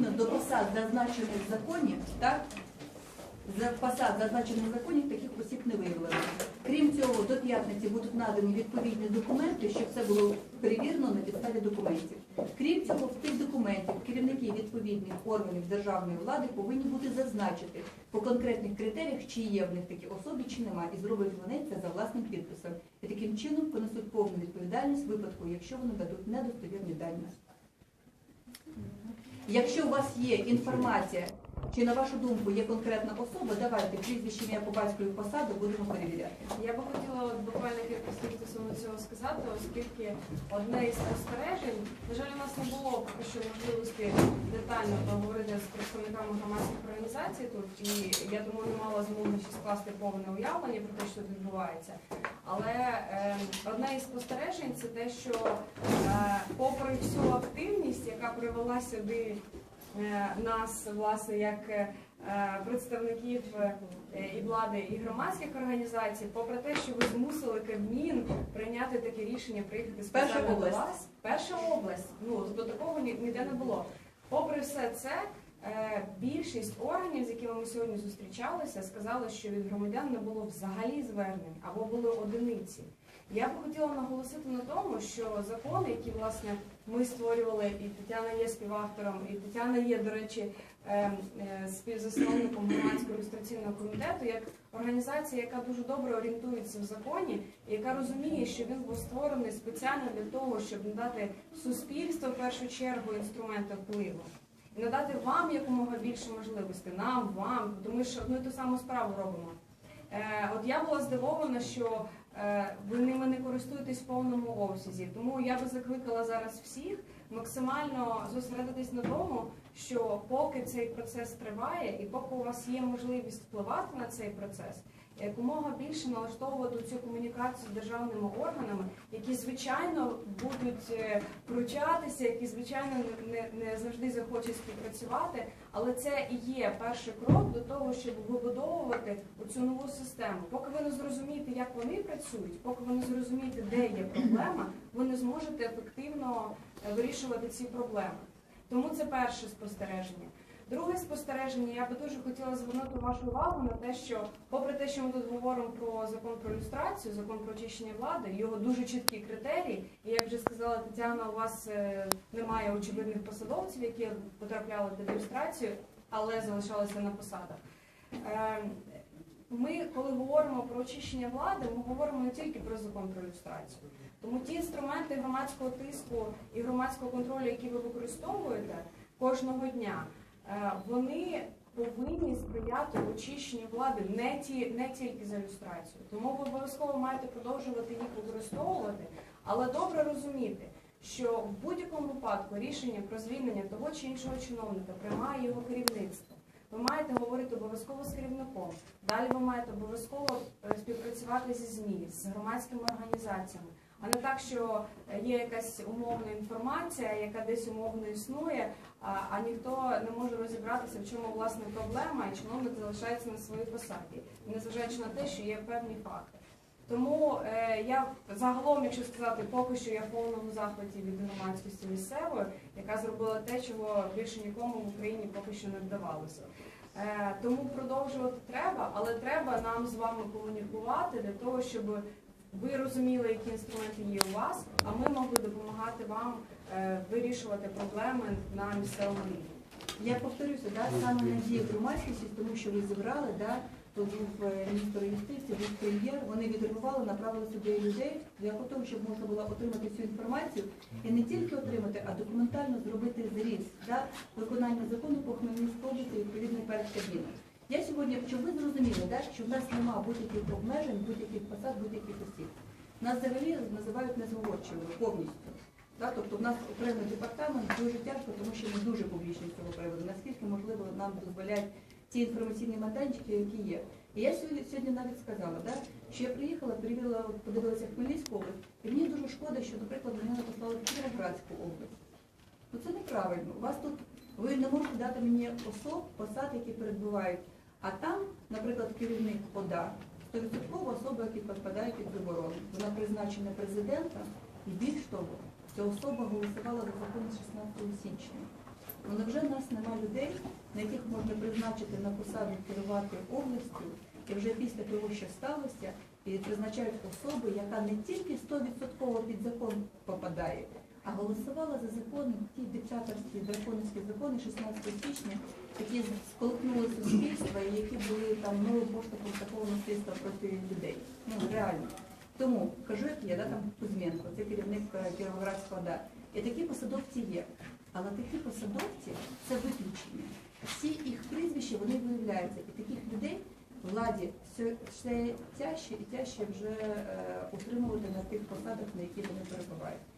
відповідно до посад, зазначених в законі, так? За посад, зазначених в законі, таких осіб не виявлено. Крім цього, до п'ятниці будуть надані відповідні документи, щоб це було перевірено на підставі документів. Крім цього, в тих документів керівники відповідних органів державної влади повинні бути зазначити по конкретних критеріях, чи є в них такі особи, чи немає, і зроблять вони це за власним підписом. І таким чином понесуть повну відповідальність в випадку, якщо вони дадуть недостовірні дані. Якщо у вас є інформація, чи на вашу думку є конкретна особа, давайте прізвище ім'я по батькові посаду будемо перевіряти. Я би хотіла от буквально кілька слів стосовно цього сказати, оскільки одне із спостережень, на жаль, у нас не було поки що можливості детально поговорити з представниками громадських організацій тут, і я тому не мала змоги скласти повне уявлення про те, що тут відбувається. Але е, одне із спостережень це те, що е, попри всю активність, яка привела сюди е, нас, власне, як е, представників і влади, і громадських організацій, попри те, що ви змусили Кабмін прийняти таке рішення, приїхати Перша спеціально до область. вас. Перша область. Ну до такого ніде не було. Попри все це, більшість органів, з якими ми сьогодні зустрічалися, сказали, що від громадян не було взагалі звернень або були одиниці. Я б хотіла наголосити на тому, що закони, які власне ми створювали, і Тетяна є співавтором, і Тетяна є, до речі, е, е, співзасновником громадського ілюстраційного комітету, як організація, яка дуже добре орієнтується в законі, і яка розуміє, що він був створений спеціально для того, щоб надати суспільству в першу чергу інструменти впливу. І надати вам якомога більше можливостей, нам, вам, тому що одну і ту саму справу робимо. Е, от я була здивована, що ви ними не користуєтесь в повному обсязі. Тому я би закликала зараз всіх максимально зосередитись на тому, що поки цей процес триває, і поки у вас є можливість впливати на цей процес, якомога більше налаштовувати цю комунікацію з державними органами, які звичайно будуть е, вручатися, які звичайно не, не, не завжди захочуть співпрацювати, але це і є перший крок до того, щоб вибудовувати цю нову систему. Поки ви не зрозумієте, як вони працюють, поки ви не зрозумієте, де є проблема, ви не зможете ефективно е, вирішувати ці проблеми. Тому це перше спостереження. Друге спостереження, я би дуже хотіла звернути вашу увагу на те, що, попри те, що ми тут говоримо про закон про люстрацію, закон про очищення влади, його дуже чіткі критерії. І як вже сказала Тетяна, у вас е, немає очевидних посадовців, які потрапляли під люстрацію, але залишалися на посадах. Е, Ми, коли говоримо про очищення влади, ми говоримо не тільки про закон про люстрацію. Тому ті інструменти громадського тиску і громадського контролю, які ви використовуєте кожного дня, вони повинні сприяти очищенню влади не ті не тільки за люстрацію. Тому ви обов'язково маєте продовжувати їх використовувати, але добре розуміти, що в будь-якому випадку рішення про звільнення того чи іншого чиновника приймає його керівництво. Ви маєте говорити обов'язково з керівником. Далі ви маєте обов'язково е, співпрацювати зі ЗМІ, з громадськими організаціями. А не так, що є якась умовна інформація, яка десь умовно існує, а, а ніхто не може розібратися, в чому власне проблема, і чиновник залишається на своїй посаді, незважаючи на те, що є певні факти. Тому е, я загалом, якщо сказати, поки що я в повному захваті від громадськості місцевої, яка зробила те, чого більше нікому в Україні поки що не вдавалося. Е, тому продовжувати треба, але треба нам з вами комунікувати для того, щоб ви розуміли, які інструменти є у вас, а ми могли допомагати вам е, вирішувати проблеми на місцевому рівні. Я повторюся, да, саме надія громадськості, тому що ви зібрали, да, то був е, міністр юстиції, був прем'єр, вони відреагували, направили сюди людей для того, щоб можна було отримати цю інформацію і не тільки отримати, а документально зробити зріз да, виконання закону по Хмельницькій області відповідний перед Кабміном. Я сьогодні, щоб ви зрозуміли, да, що в нас немає будь-яких обмежень, будь-яких посад, будь-яких осіб. Нас взагалі називають незговорчивими повністю. Да? Тобто в нас окремий департамент дуже тяжко, тому що ми дуже публічні з цього приводу. Наскільки можливо нам дозволяють ті інформаційні майданчики, які є. І я сьогодні, навіть сказала, да, що я приїхала, перевірила, подивилася Хмельницьку область, і мені дуже шкода, що, наприклад, мене написали в Кіровоградську область. Ну це неправильно. У вас тут ви не можете дати мені особ, посад, які перебувають. А там, наприклад, керівник ОДА, 100% особа, які підпадають під заборону. Вона призначена президентом, і більш того, ця особа голосувала за закон 16 січня. Ну невже в нас немає людей, на яких можна призначити на посаду керувати областю, і вже після того, що сталося, і призначають особу, яка не тільки 100% під закон попадає, а голосувала за закони, ті диктаторські драконівські закони 16 січня, які сколихнули суспільство і які були там новим поштовхом такого насильства проти людей. Ну реально. Тому кажу, як є, да, там Кузьменко, це керівник е, Кіровоградського ОДА. І такі посадовці є. Але такі посадовці це виключення. Всі їх прізвища вони виявляються. І таких людей владі все, все тяжче і тяжче вже е, утримувати на тих посадах, на які вони перебувають. Ну,